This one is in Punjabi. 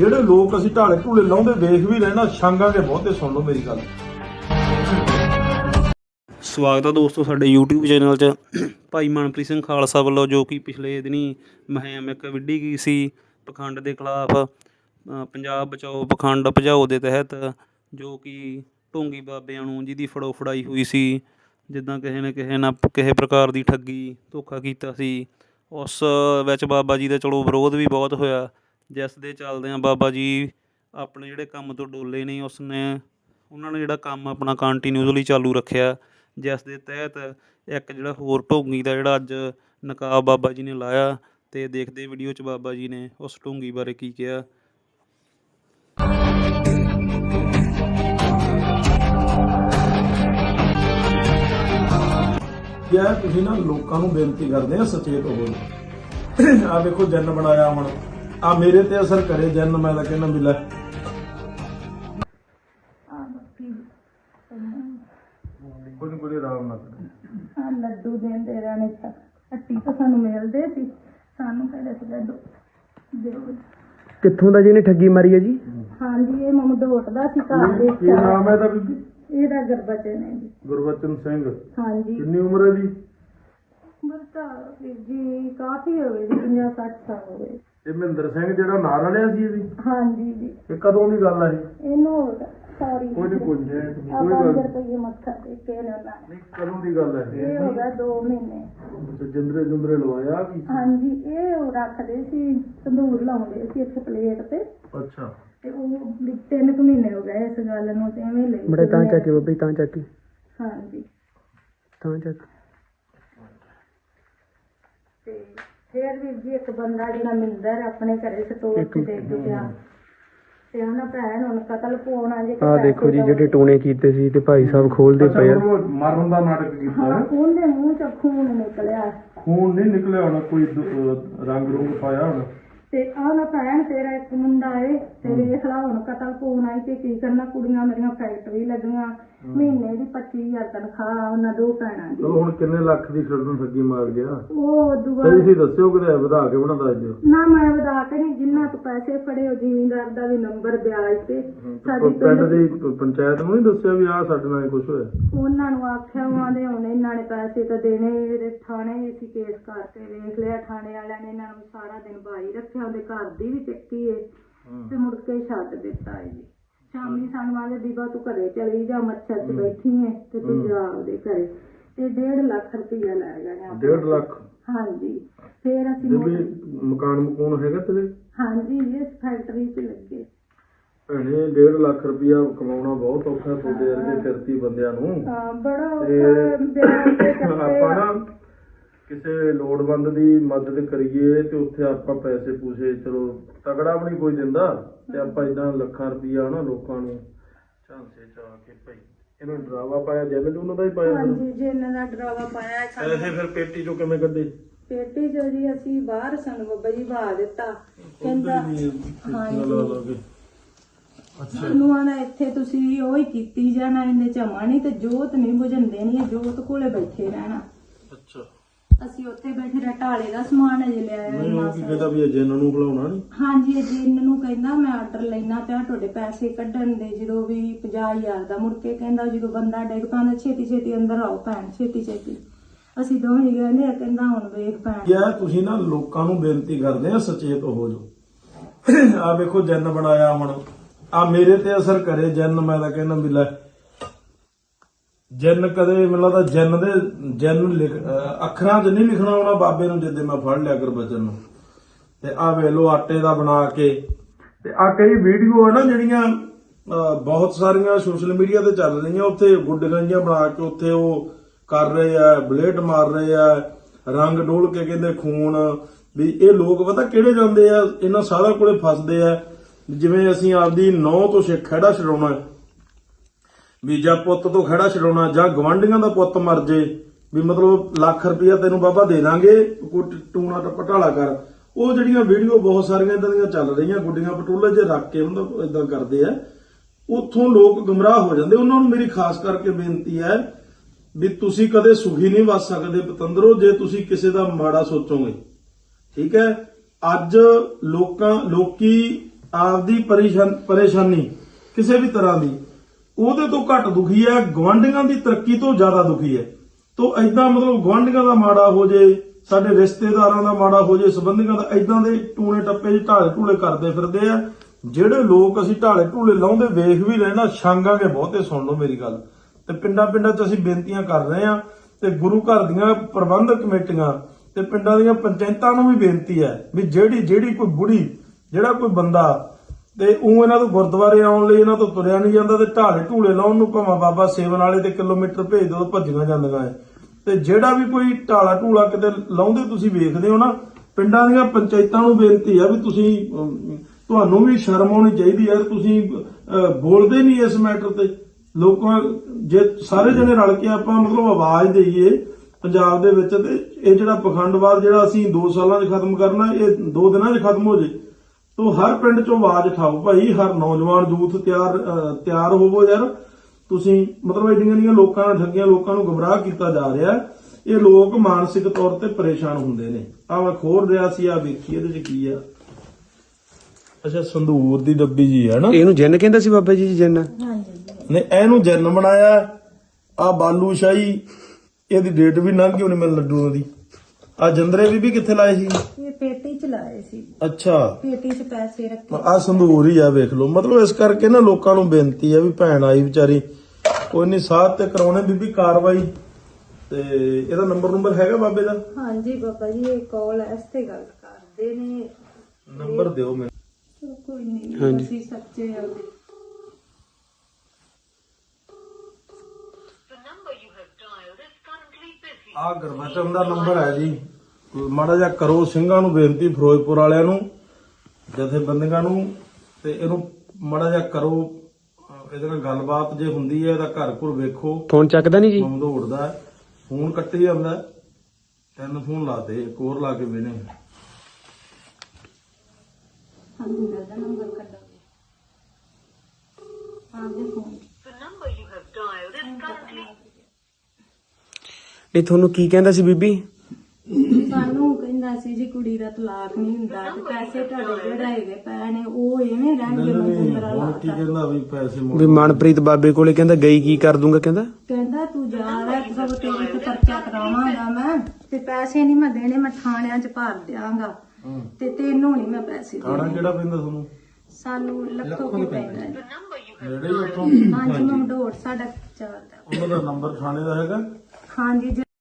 ਜਿਹੜੇ ਲੋਕ ਅਸੀਂ ਢਾਲੇ ਢੂਲੇ ਲਾਉਂਦੇ ਵੇਖ ਵੀ ਲੈਣਾ ਛਾਂਗਾਂਗੇ ਬਹੁਤੇ ਸੁਣ ਲਓ ਮੇਰੀ ਗੱਲ। ਸਵਾਗਤ ਹੈ ਦੋਸਤੋ ਸਾਡੇ YouTube ਚੈਨਲ 'ਚ। ਭਾਈ ਮਨਪ੍ਰੀਤ ਸਿੰਘ ਖਾਲਸਾ ਵੱਲੋਂ ਜੋ ਕਿ ਪਿਛਲੇ ਦਿਨੀ ਮੁਹਿੰਮ ਇੱਕ ਵਿੱਢੀ ਗਈ ਸੀ ਪਖੰਡ ਦੇ ਖਿਲਾਫ ਪੰਜਾਬ ਬਚਾਓ ਪਖੰਡ ਭਜਾਓ ਦੇ ਤਹਿਤ, ਜੋ ਕਿ ਢੋਂਗੀ ਬਾਬਿਆਂ ਨੂੰ ਜਿਹਦੀ ਫੜੋ ਫੜਾਈ ਹੋਈ ਸੀ, ਜਿੱਦਾਂ ਕਿਸੇ ਨੇ ਕਿਸੇ ਨਾਲ ਕਿਸੇ ਪ੍ਰਕਾਰ ਦੀ ਠੱਗੀ ਧੋਖਾ ਕੀਤਾ ਸੀ। ਉਸ ਵਿੱਚ ਬਾਬਾ ਜੀ ਦਾ ਚਲੋ ਵਿਰੋਧ ਵੀ ਬਹੁਤ ਹੋਇਆ। ਜਿਸ ਦੇ ਚੱਲਦਿਆਂ ਬਾਬਾ ਜੀ, ਆਪਣੇ ਜਿਹੜੇ ਕੰਮ ਤੋਂ ਡੋਲੇ ਨਹੀਂ ਉਸਨੇ ਉਹਨਾਂ ਨੇ ਜਿਹੜਾ ਕੰਮ ਆਪਣਾ ਕੰਟੀਨਿਊਸਲੀ ਚਾਲੂ ਰੱਖਿਆ। ਜਿਸ ਦੇ ਤਹਿਤ ਇੱਕ ਜਿਹੜਾ ਹੋਰ ਢੋਂਗੀ ਦਾ ਜਿਹੜਾ ਅੱਜ ਨਕਾਬ ਬਾਬਾ ਜੀ ਨੇ ਲਾਇਆ ਅਤੇ ਦੇਖਦੇ ਵੀਡੀਓ 'ਚ ਬਾਬਾ ਜੀ ਨੇ ਉਸ ਢੋਂਗੀ ਬਾਰੇ ਕੀ ਕਿਹਾ। ਯਾਰ, ਤੁਸੀਂ ਨਾ ਲੋਕਾਂ ਨੂੰ ਬੇਨਤੀ ਕਰਦੇ ਆ, ਸਚੇਤ ਹੋ ਜਾਓ ਆ ਵੇਖੋ, ਜਨ ਬਣਾਇਆ ਹੁਣ। ਆ ਮੇਰੇ ਤੇ ਅਸਰ ਕਰੇ ਜਨ ਮੈਂ ਤਾਂ ਕਹਿੰਦਾ ਵੀ ਲੈ। ਕੋਈ ਕੋਈ ਆਰਾਮ ਨਾ ਕਰੇ ਆ ਲੱਡੂ ਦਿੰਦੇ ਰਹਿਣੇ ਤਾਂ। ਹੱਟੀ ਤਾਂ ਸਾਨੂੰ ਮਿਲਦੇ ਸੀ। ਸਾਨੂੰ ਕਹਿੰਦੇ ਸੀ ਲੱਡੂ? ਦਿਓ ਕਿੱਥੋਂ ਦਾ ਜਿਹਨੇ ਠੱਗੀ ਮਾਰੀ ਹੈ ਜੀ? ਹਾਂਜੀ ਇਹ ਮਮ ਡੋਟਦਾ ਸੀ ਘਰ ਦੇ ਕੀ ਨਾਮ ਹੈ ਇਹਦਾ ਬੀਬੀ ਇਹਦਾ ਗਰਬਚਨ ਹੈ ਜੀ। ਗੁਰਬਚਨ ਸਿੰਘ। ਹਾਂਜੀ। ਕਿੰਨੀ ਉਮਰ ਹੈ ਜੀ? ਬਰਤਾ ਵੀਰ ਜੀ ਕਾਫੀ ਹੋ ਜੀ 50 60 ਸਾਲ ਹੋ ਗਏ ਇਹ ਮਹਿੰਦਰ ਸਿੰਘ ਜਿਹੜਾ ਨਾਂ ਰਲਿਆ ਸੀ ਇਹਦੀ? ਹਾਂਜੀ ਜੀ। ਇਹ ਕਦੋਂ ਦੀ ਗੱਲ ਹੈ ਇਹ? ਇਹਨੂੰ ਸਾਰੀ ਕੋਈ ਨਹੀਂ ਕੋਈ ਨਹੀਂ ਆ ਕੋਈ ਗੱਲ ਰੁਪਏ ਮੱਥਾ ਦੇ ਕੇ ਨੇ ਉਹਨਾਂ ਨੇ ਨਹੀਂ ਕਦੋਂ ਦੀ ਗੱਲ ਹੈ ਇਹ? ਹੋ ਗਿਆ 2 ਮਹੀਨੇ। ਤੇ ਜਿੰਦਰੇ ਜੁੰਦਰੇ ਲਵਾਇਆ ਵੀ ਹਾਂਜੀ ਇਹ ਉਹ ਰੱਖਦੇ ਸੀ ਤੰਦੂਰ ਲਾਉਂਦੇ ਸੀ ਇੱਥੇ ਪਲੇਟ ਤੇ। ਅੱਛਾ। ਤੇ ਉਹ ਵੀ ਤਿੰਨ ਕੁ ਮਹੀਨੇ ਹੋ ਗਏ ਇਸ ਗੱਲ ਨੂੰ ਤੇ ਐਵੇਂ ਲਈ ਬੜੇ ਤਾਂ ਚੱਕੀ ਬੱਬੀ ਤਾਂ ਚੱਕੀ ਹਾਂਜੀ। ਤਾਂ ਚੱਕ। ਤੇ ਫੇਰ ਵੀ ਜੀ ਇੱਕ ਬੰਦਾ ਜਿਹੜਾ ਮਿੰਦਰ ਆਪਣੇ ਘਰੇ ਸਟੋਰ ਤੇ ਡਿੱਗ ਗਿਆ। ਤੇ ਉਹਨਾਂ ਭੈਣ ਹੁਣ ਕਤਲ ਪਵਾਉਣਾ ਜੇ ਆਹ ਦੇਖੋ ਜੀ ਜਿਹੜੇ ਟੂਣੇ ਕੀਤੇ ਸੀ ਤੇ ਭਾਈ ਸਾਹਿਬ ਖੋਲਦੇ ਪਏ ਆ। ਮਰਨ ਦਾ ਨਾਟਕ ਕੀਤਾ ਹਾਂ ਉਹਦੇ ਮੂੰਹ ਚੋਂ ਖੂਨ ਨਿਕਲਿਆ। ਖੂਨ ਨਹੀਂ ਨਿਕਲਿਆ ਹੋਣਾ ਕੋਈ ਦ- ਰੰਗ ਰੂੰਗ ਪਾਇਆ ਹੋਣਾ। ਤੇ ਆਹ ਨਾ ਭੈਣ ਤੇਰਾ ਇੱਕ ਮੁੰਡਾ ਏ ਤੇ ਵੇਖ ਲਾ ਹੁਣ ਕਤਲ ਪਵਾਉਣਾ ਈ ਤੇ ਕੀ ਕਰਨਾ ਕੁੜੀਆਂ ਮੇਰੀਆਂ ਫੈਕਟਰੀ ਲੱਗੀਆਂ। ਮਹੀਨੇ ਦੀ 25000 ਤਨਖਾਹ ਉਹਨਾਂ ਦੋ ਭੈਣਾਂ ਦੀ। ਚਲੋ ਹੁਣ ਕਿੰਨੇ ਲੱਖ ਦੀ ਖੜਨ ਠੱਗੀ ਮਾਰ ਗਿਆ? ਉਹ ਦੁਆ ਸਹੀ ਸੀ ਦੱਸਿਓ ਕਿਤੇ ਵਧਾ ਕੇ ਬਣਾਦਾ ਅੱਜ। ਨਾ ਮੈਂ ਵਧਾ ਕੇ ਨਹੀਂ ਜਿੰਨਾ ਤੋਂ ਪੈਸੇ ਫੜੇ ਉਹ ਜ਼ਿਮੀਂਦਾਰ ਦਾ ਵੀ ਨੰਬਰ ਵਿਆਜ ਤੇ। ਸਾਡੀ ਪਿੰਡ ਦੀ ਪੰਚਾਇਤ ਨੂੰ ਨਹੀਂ ਦੱਸਿਆ ਵੀ ਆਹ ਸਾਡੇ ਨਾਲ ਕੁਝ ਹੋਇਆ। ਉਹਨਾਂ ਨੂੰ ਆਖਿਆ ਉਹਨਾਂ ਦੇ ਹੁਣ ਇਹਨਾਂ ਨੇ ਪੈਸੇ ਤਾਂ ਦੇਣੇ ਹੀ, ਇਹਦੇ ਥਾਣੇ ਵੀ ਅਸੀਂ ਕੇਸ ਕਰਕੇ ਵੇਖ ਲਿਆ ਥਾਣੇ ਵਾਲਿਆਂ ਨੇ ਇਹਨਾਂ ਨੂੰ ਸਾਰਾ ਦਿਨ ਬਾਈ ਰੱਖਿਆ ਉਹਦੇ ਘਰ ਦੀ ਵੀ ਚੱਕੀ ਏ। ਤੇ ਮੁੜ ਕੇ ਛੱਡ ਦਿੱਤਾ ਏ ਜੀ। ਸ਼ਾਮੀ ਸਾਨੂੰ ਆਲੇ ਬੀਬਾ ਤੂੰ ਘਰੇ ਚਲੀ ਜਾ ਮੱਛਰ 'ਚ ਬੈਠੀ ਏ ਤੇ ਤੂੰ ਜਾ ਉਹਦੇ ਘਰੇ। ਤੇ 1.5 ਲੱਖ ਰੁਪਈਆ ਲੈ ਗਏ ਆਪਣੇ। 1.5 ਲੱਖ? ਹਾਂਜੀ। ਫੇਰ ਅਸੀਂ ਵੀ ਮਕਾਨ ਮਕੂਨ ਹੈਗਾ ਤੇਰੇ? ਹਾਂਜੀ ਇਸ ਫੈਕਟਰੀ 'ਚ ਲੱਗੇ। ਭੈਣੇ 1.5 ਲੱਖ ਰੁਪਇਆ ਕਮਾਉਣਾ ਬਹੁਤ ਔਖਾ ਤੁਹਾਡੇ ਵਰਗੇ ਕਿਰਤੀ ਬੰਦਿਆਂ ਨੂੰ। ਹਾਂ ਬੜਾ ਔਖਾ ਆਪਾਂ ਆ। ਨਾ ਕਿਸੇ ਲੋੜਵੰਦ ਦੀ ਮਦਦ ਕਰੀਏ ਤੇ ਉੱਥੇ ਆਪਾਂ ਪੈਸੇ ਪੂਸੇ ਚਲੋ ਤਗੜਾ ਵੀ ਨਹੀਂ ਕੋਈ ਦਿੰਦਾ ਤੇ ਆਪਾਂ ਇਦਾਂ ਲੱਖਾਂ ਰੁਪਈਆ ਨਾ ਲੋਕਾਂ ਨੂੰ ਝਾਂਸੇ ਚ ਕੇ ਭਾਈ ਇਹਨਾਂ ਡਰਾਵਾ ਪਾਇਆ ਜੈਲ ਉਹਨਾਂ ਦਾ ਹੀ ਪਾਇਆ ਫਿਰ। ਹਾਂਜੀ ਜੀ ਇਹਨਾਂ ਦਾ ਡਰਾਵਾ ਪਾਇਆ ਸਾਨੂੰ ਪੈਸੇ ਫਿਰ ਪੇਟੀ ਚੋਂ ਕਿਵੇਂ ਕੱਢੇ? ਪੇਟੀ ਚੋਂ ਜੀ ਅਸੀਂ ਬਾਹਰ ਸਾਨੂੰ ਬੱਬਾ ਜੀ ਬਹਾ ਦਿੱਤਾ। ਕਹਿੰਦਾ ਹਾਂਜੀ। ਸਾਨੂੰ ਆਣਾ ਇੱਥੇ ਤੁਸੀਂ ਉਹ ਹੀ ਕੀਤੀ ਜਾਣਾ ਇਹਨੇ ਨਹੀਂ ਤੇ ਜੋਤ ਨਹੀਂ ਬੁਝਣ ਦੇਣੀ ਇਹ ਜੋਤ ਕੋਲੇ ਬੈਠੇ ਰਹਿਣਾ। ਅੱਛਾ। ਅਸੀਂ ਉੱਥੇ ਬੈਠੇ ਰਹਿ ਢਾਲੇ ਦਾ ਸਮਾਨ ਅਜੇ ਲਿਆਇਆ ਨਹੀਂ ਉਹ ਕੀ। ਕਹਿੰਦਾ ਵੀ ਅਜੇ ਇਹਨਾਂ ਨੂੰ ਖਿਲਾਉਣਾ ਨਹੀਂ? ਹਾਂਜੀ ਜੀ ਇਹਨਾਂ ਨੂੰ ਕਹਿੰਦਾ ਮੈਂ ਆਰਡਰ ਲੈਣਾ ਪਿਆ ਤੁਹਾਡੇ ਪੈਸੇ ਕੱਢਣ ਦੇ ਜਦੋਂ ਵੀ 50000 ਦਾ ਮੁੜ ਕੇ ਕਹਿੰਦਾ ਜਦੋਂ ਬੰਦਾ ਡਿੱਗ ਪੈਂਦਾ ਛੇਤੀ ਛੇਤੀ ਅੰਦਰ ਆਓ ਭੈਣ ਛੇਤੀ ਛੇਤੀ ਅਸੀਂ ਦੋਵੇਂ ਗਏ ਨੇ ਕਹਿੰਦਾ ਹੁਣ ਵੇਖ ਭੈਣ। ਕਿਹਾ ਤੁਸੀਂ ਨਾ ਲੋਕਾਂ ਨੂੰ ਬੇਨਤੀ ਕਰਦੇ ਆ ਸਚੇਤ ਹੋ ਜਾਓ। ਆ ਵੇਖੋ ਜਨ ਬਣਾਇਆ ਹੁਣ। ਆ ਮੇਰੇ ਤੇ ਅਸਰ ਕਰੇ ਜਨ ਮੈਂ ਤਾਂ ਕਹਿੰਦਾ ਵੀ ਲੈ ਜਿੰਨ ਕਦੇ ਮੈਨੂੰ ਲੱਗਦਾ ਜਨ ਦੇ, ਜਨ ਅੱਖਰਾਂ 'ਚ ਨਹੀਂ ਲਿਖਣਾ ਆਉਣਾ ਬਾਬੇ ਨੂੰ ਜਿੱਦੇ ਮੈਂ ਫੜ ਲਿਆ ਗੁਰਬਚਨ ਨੂੰ। ਤੇ ਆ ਵੇ ਲੋ ਆਟੇ ਦਾ ਬਣਾ ਕੇ। ਤੇ ਆ ਕਈ ਵੀਡੀਓ ਆ ਨਾ ਜਿਹੜੀਆਂ ਬਹੁਤ ਸਾਰੀਆਂ ਸੋਸ਼ਲ ਮੀਡੀਆ ਤੇ ਚੱਲ ਰਹੀਆਂ, ਉੱਥੇ ਗੁੱਡੀਆਂ ਜਿਹੀਆਂ ਬਣਾ ਕੇ ਉੱਥੇ ਉਹ ਕਰ ਰਹੇ ਆ, ਬਲੇਡ ਮਾਰ ਰਹੇ ਆ, ਰੰਗ ਡੋਲ ਕੇ ਕਹਿੰਦੇ ਖੂਨ, ਵੀ ਇਹ ਲੋਕ ਪਤਾ ਕਿਹੜੇ ਜਾਂਦੇ ਆ, ਇਹਨਾਂ ਸਾਰਿਆਂ ਕੋਲੇ ਫਸਦੇ ਆ। ਜਿਵੇਂ ਅਸੀਂ ਆਪਦੀ ਨੌ ਤੋਂ ਸਿੱਖ ਖੜਾ ਛਡਾਉਣਾ ਵੀ ਜਾਂ ਪੁੱਤ ਤੋਂ ਖੜਾ ਛਡਾਉਣਾ ਜਾਂ ਗਵਾਂਢੀਆਂ ਦਾ ਪੁੱਤ ਮਰ ਜੇ, ਵੀ ਮਤਲਬ ਲੱਖ ਰੁਪਇਆ ਤੈਨੂੰ ਬਾਬਾ ਦੇ ਦਾਂਗੇ, ਕੋਈ ਟ- ਟੂਣਾ ਪਟਾਲਾ ਕਰ। ਉਹ ਜਿਹੜੀਆਂ ਵੀਡੀਓ ਬਹੁਤ ਸਾਰੀਆਂ ਇਦਾਂ ਦੀਆਂ ਚੱਲ ਰਹੀਆਂ, ਗੁੱਡੀਆਂ ਪਟੋਲੇ 'ਚ ਰੱਖ ਕੇ ਮਤਲਬ ਇਦਾਂ ਕਰਦੇ ਆ, ਉੱਥੋਂ ਲੋਕ ਗਮਰਾਹ ਹੋ ਜਾਂਦੇ। ਉਹਨਾਂ ਨੂੰ ਮੇਰੀ ਖਾਸ ਕਰਕੇ ਬੇਨਤੀ ਹੈ ਵੀ ਤੁਸੀਂ ਕਦੇ ਸੁਖੀ ਨਹੀਂ ਵੱਸ ਸਕਦੇ ਪਤੰਦਰੋ, ਜੇ ਤੁਸੀਂ ਕਿਸੇ ਦਾ ਮਾੜਾ ਸੋਚੋਗੇ। ਠੀਕ ਹੈ? ਅੱਜ ਲੋਕਾਂ, ਲੋਕੀ ਆਪਦੀ ਪਰੇਸ਼ਾਨ, ਪਰੇਸ਼ਾਨੀ ਕਿਸੇ ਵੀ ਤਰ੍ਹਾਂ ਦੀ ਉਹਦੇ ਤੋਂ ਘੱਟ ਦੁਖੀ ਹੈ ਗਵਾਂਢੀਆਂ ਦੀ ਤਰੱਕੀ ਤੋਂ ਜ਼ਿਆਦਾ ਦੁਖੀ ਹੈ। ਤੋਂ ਐਦਾਂ ਮਤਲਬ ਗਵਾਂਢੀਆਂ ਦਾ ਮਾੜਾ ਹੋ ਜੇ, ਸਾਡੇ ਰਿਸ਼ਤੇਦਾਰਾਂ ਦਾ ਮਾੜਾ ਹੋ ਜੇ, ਸੰਬੰਧੀਆਂ ਦਾ ਐਦਾਂ ਦੇ ਟੂਣੇ ਟੱਪੇ ਜਿਹੇ ਢਾਲੇ ਢੂਲੇ ਕਰਦੇ ਫਿਰਦੇ ਆ। ਜਿਹੜੇ ਲੋਕ ਅਸੀਂ ਢਾਲੇ ਢੂਲੇ ਲਾਉਂਦੇ ਵੇਖ ਵੀ ਲੈਣਾ ਛਾਂਗਾਂਗੇ ਬਹੁਤੇ ਸੁਣ ਲਓ ਮੇਰੀ ਗੱਲ। ਤੇ ਪਿੰਡਾਂ ਪਿੰਡਾਂ 'ਚ ਅਸੀਂ ਬੇਨਤੀਆਂ ਕਰ ਰਹੇ ਆ ਤੇ ਗੁਰੂ ਘਰ ਦੀਆਂ ਪ੍ਰਬੰਧਕ ਕਮੇਟੀਆਂ ਤੇ ਪਿੰਡਾਂ ਦੀਆਂ ਪੰਚਾਇਤਾਂ ਨੂੰ ਵੀ ਬੇਨਤੀ ਹੈ ਵੀ ਜਿਹੜੀ ਜਿਹੜੀ ਕੋਈ ਬੁੜੀ, ਜਿਹੜਾ ਕੋਈ ਬੰਦਾ ਤੇ ਉਹ ਇਹਨਾਂ ਤੋਂ ਗੁਰਦੁਆਰੇ ਆਉਣ ਲਈ ਇਹਨਾਂ ਤੋਂ ਤੁਰਿਆ ਨਹੀਂ ਜਾਂਦਾ ਤੇ ਢਾਲੇ ਢੂਲੇ ਲਾਉਣ ਨੂੰ ਭਾਵੇਂ ਬਾਬਾ ਸੇਵਨ ਵਾਲੇ ਤੇ ਕਿਲੋਮੀਟਰ ਭੇਜ ਦੋ ਭੱਜੀਆਂ ਜਾਂਦੀਆਂ ਐ। ਤੇ ਜਿਹੜਾ ਵੀ ਕੋਈ ਢਾਲਾ ਢੂਲਾ ਕਿਤੇ ਲਾਉਂਦੇ ਤੁਸੀਂ ਵੇਖਦੇ ਹੋ ਨਾ, ਪਿੰਡਾਂ ਦੀਆਂ ਪੰਚਾਇਤਾਂ ਨੂੰ ਬੇਨਤੀ ਆ ਵੀ ਤੁਸੀਂ ਤੁਹਾਨੂੰ ਵੀ ਸ਼ਰਮ ਆਉਣੀ ਚਾਹੀਦੀ ਹੈ ਤੁਸੀਂ ਬੋਲਦੇ ਨਹੀਂ ਇਸ ਮੈਟਰ ਤੇ। ਲੋਕਾਂ, ਜੇ ਸਾਰੇ ਜਣੇ ਰਲ ਕੇ ਆਪਾਂ ਮਤਲਬ ਆਵਾਜ਼ ਦੇਈਏ ਪੰਜਾਬ ਦੇ ਵਿੱਚ ਤੇ ਇਹ ਜਿਹੜਾ ਪਖੰਡਵਾਦ ਜਿਹੜਾ ਅਸੀਂ 2 ਸਾਲਾਂ 'ਚ ਖਤਮ ਕਰਨਾ, ਇਹ 2 ਦਿਨਾਂ 'ਚ ਖਤਮ ਹੋ ਜੇ। ਤੋ ਹਰ ਪਿੰਡ 'ਚੋਂ ਆਵਾਜ਼ ਉਠਾਓ ਭਾਈ ਹਰ ਨੌਜਵਾਨ ਯੂਥ ਤਿਆਰ ਤਿਆਰ ਹੋਵੋ ਯਾਰ। ਤੁਸੀਂ ਮਤਲਬ ਐਡੀਆਂ ਦੀਆਂ ਲੋਕਾਂ ਨਾਲ ਠੱਗੀਆਂ ਲੋਕਾਂ ਨੂੰ ਗੁੰਮਰਾਹ ਕੀਤਾ ਜਾ ਰਿਹਾ। ਇਹ ਲੋਕ ਮਾਨਸਿਕ ਤੌਰ ਤੇ ਪਰੇਸ਼ਾਨ ਹੁੰਦੇ ਨੇ। ਆ ਮੈਂ ਖੋਲ ਰਿਹਾ ਸੀ ਆ ਵੇਖੀ ਇਹਦੇ 'ਚ ਕੀ ਆ। ਅੱਛਾ ਸੰਦੂਰ ਦੀ ਡੱਬੀ ਜੀ ਹੈ ਨਾ? ਇਹਨੂੰ ਜਿੰਨ ਕਹਿੰਦਾ ਸੀ ਬਾਬਾ ਜੀ ਜਿੰਨ? ਨੇ ਇਹਨੂੰ ਜਨ ਬਣਾਇਆ। ਆ ਬਾਲੂ ਸ਼ਾਹੀ ਇਹਦੀ ਡੇਟ ਵੀ ਲੰਘ ਗਈ ਉਹਨੇ ਮੈਨੂੰ ਲੱਡੂਆਂ ਦੀ। ਆ ਜੰਦਰੇ ਵੀ ਵੀ ਕਿੱਥੇ ਲਾਏ ਸੀ? ਇਹ ਪੇਟੀ ਚ ਲਾਏ ਸੀ। ਅੱਛਾ। ਪੇਟੀ ਚ ਪੈਸੇ ਰੱਖੇ। ਆ ਸੰਦੂਰ ਹੀ ਆ ਵੇਖ ਲਓ। ਮਤਲਬ ਇਸ ਕਰਕੇ ਨਾ ਲੋਕਾਂ ਨੂੰ ਬੇਨਤੀ ਆ ਵੀ ਭੈਣ ਆਈ ਵਿਚਾਰੀ। ਕੋਈ ਨਹੀਂ ਸਾਥ ਤੇ ਕਰਾਉਣੇ ਬੀਬੀ ਕਾਰਵਾਈ। ਤੇ ਇਹਦਾ ਨੰਬਰ ਨੰਬਰ ਹੈਗਾ ਬਾਬੇ ਦਾ? ਹਾਂਜੀ ਬਾਬਾ ਜੀ ਇਹ ਕਾਲ ਇਸ ਤੇ ਗੱਲ ਕਰਦੇ ਨੇ। ਨੰਬਰ ਦਿਓ ਮੈਨੂੰ। ਚਲੋ ਕੋਈ ਨਹੀਂ ਹਾਂਜੀ। ਅਸੀਂ ਸੱਚੇ ਆ। ਆ ਗਰਮਚਮ ਦਾ ਨੰਬਰ ਹੈ ਜੀ। ਮਾੜਾ ਜਿਹਾ ਕਰੋ ਸਿੰਘਾਂ ਨੂੰ ਬੇਨਤੀ ਫਿਰੋਜ਼ਪੁਰ ਵਾਲਿਆਂ ਨੂੰ ਜਥੇਬੰਦੀਆਂ ਨੂੰ ਤੇ ਇਹਨੂੰ ਮਾੜਾ ਜਿਹਾ ਕਰੋ ਇਹਦੇ ਨਾਲ ਗੱਲਬਾਤ ਜੇ ਹੁੰਦੀ ਹੈ ਇਹਦਾ ਘਰ ਘਰ ਵੇਖੋ। ਫੋਨ ਚੱਕਦਾ ਨਹੀਂ ਜੀ? ਮੰਮ ਦੌੜਦਾ ਫੋਨ ਕੱਟੀ ਜਾਂਦਾ। ਤਿੰਨ ਫੋਨ ਲਾਤੇ ਇੱਕ ਹੋਰ ਲਾ ਕੇ ਫੋਨ। ਨਹੀਂ ਤੁਹਾਨੂੰ ਕੀ ਕਹਿੰਦਾ ਸੀ ਬੀਬੀ? ਸਾਨੂੰ ਕਹਿੰਦਾ ਸੀ ਜੀ ਕੁੜੀ ਦਾ ਤਲਾਕ ਨਹੀਂ ਹੁੰਦਾ ਤੇ ਪੈਸੇ ਤੁਹਾਡੇ ਜਿਹੜੇ ਹੈਗੇ ਪਏ ਨੇ ਉਹ ਐਵੇਂ ਰਹਿਣਗੇ ਮਨਜਿੰਦਰਾ ਹੁਣ ਕੀ ਲਾਤਾ ਕਹਿੰਦਾ ਵੀ ਪੈਸੇ ਮੋੜ ਵੀ ਮਨਪ੍ਰੀਤ ਬਾਬੇ ਕੋਲੇ ਕਹਿੰਦਾ ਗਈ ਕੀ ਕਰ ਦੂੰਗਾ ਕਹਿੰਦਾ? ਕਹਿੰਦਾ ਤੂੰ ਜਾ ਰਿਹਾ ਸਭ ਤੇਰੇ ਤੇ ਪਰਚਾ ਕਰਾਵਾਂਗਾ ਮੈਂ ਤੇ ਪੈਸੇ ਨਹੀਂ ਮੈਂ ਦੇਣੇ ਮੈਂ ਥਾਣਿਆਂ 'ਚ ਭਰ ਦਿਆਂਗਾ ਹੂੰ। ਤੇ ਤੈਨੂੰ ਨਹੀਂ ਮੈਂ ਪੈਸੇ ਦੇਣੇ। ਕਿਹੜਾ ਪੈਂਦਾ ਤੁਹਾਨੂੰ? ਸਾਨੂੰ ਲੱਖੋ ਕੀ ਪੈਂਦਾ। ਹੈ ਨੇੜੇ ਹੀ ਉੱਥੋਂ? ਹਾਂਜੀ ਮੈਂ ਢੋੜ ਸਾਡਾ ਚੱਲਦਾ ਉਹਨਾਂ ਦਾ ਨੰਬਰ ਥਾਣੇ ਦਾ ਹੈਗਾ। ਹਾਂਜੀ